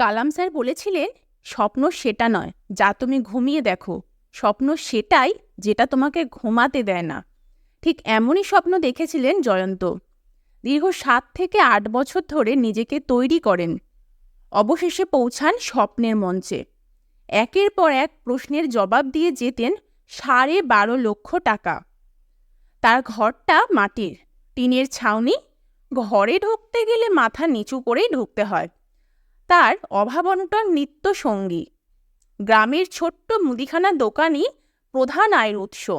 কালাম sir বলেছিলেন, স্বপ্ন সেটা নয়, যা তুমি ঘুমিয়ে দেখো। স্বপ্ন সেটাই যেটা তোমাকে ঘুমাতে দেয় না। ঠিক এমনই স্বপ্ন দেখেছিলেন জয়ন্ত। দীর্ঘ সাত থেকে আট বছর ধরে নিজেকে তৈরি করেন। অবশেষে পৌঁছান স্বপ্নের মঞ্চে। একের পর এক প্রশ্নের জবাব দিয়ে যেতেন সাড়ে বারো লক্ষ টাকা। তার ঘরটা মাটির, টিনের ছাউনি, ঘরে ঢুকতে গেলে মাথা নিচু করেই ঢুকতে হয়। তার অভাবনটন নিত্য সঙ্গী। গ্রামের ছোট্ট মুদিখানা দোকানই প্রধান আয়ের উৎস।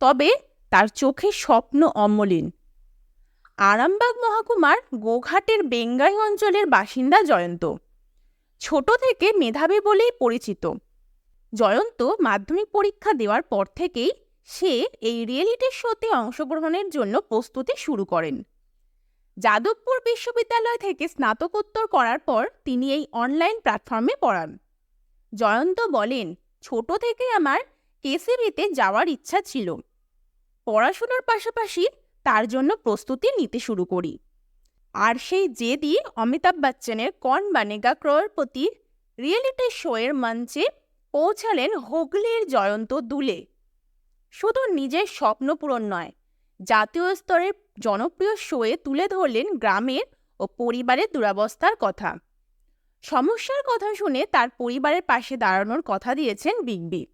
তবে তার চোখে স্বপ্ন অমলিন। আরামবাগ মহকুমার গোঘাটের বেঙ্গাই অঞ্চলের বাসিন্দা জয়ন্ত। ছোট থেকে মেধাবী বলেই পরিচিত। জয়ন্ত মাধ্যমিক পরীক্ষা দেওয়ার পর থেকেই সে এই রিয়েলিটি শোতে অংশগ্রহণের জন্য প্রস্তুতি শুরু করেন। যাদবপুর বিশ্ববিদ্যালয় থেকে স্নাতকোত্তর করার পর তিনি এই অনলাইন প্ল্যাটফর্মে পড়ান। জয়ন্ত বলেন, ছোট থেকে আমার কেসিবিতে যাওয়ার ইচ্ছা ছিল। পড়াশোনার পাশাপাশি তার জন্য প্রস্তুতি নিতে শুরু করি। আর সেই জেদি অমিতাভ বচ্চনের কন বানেগা ক্রোরপতি রিয়েলিটি শোয়ের মঞ্চে পৌঁছালেন হুগলির জয়ন্ত দুলে। শুধু নিজের স্বপ্ন পূরণ নয়, জাতীয় স্তরের জনপ্রিয় শোয়ে তুলে ধরলেন গ্রামের ও পরিবারের দুরাবস্থার কথা। সমস্যার কথা শুনে তার পরিবারের পাশে দাঁড়ানোর কথা দিয়েছেন বিগ বি।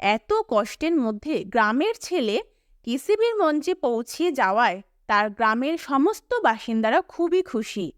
এত কষ্টের মধ্যে গ্রামের ছেলে কিসিবির মঞ্চে পৌঁছে যাওয়ায় তার গ্রামের সমস্ত বাসিন্দারা খুবই খুশি।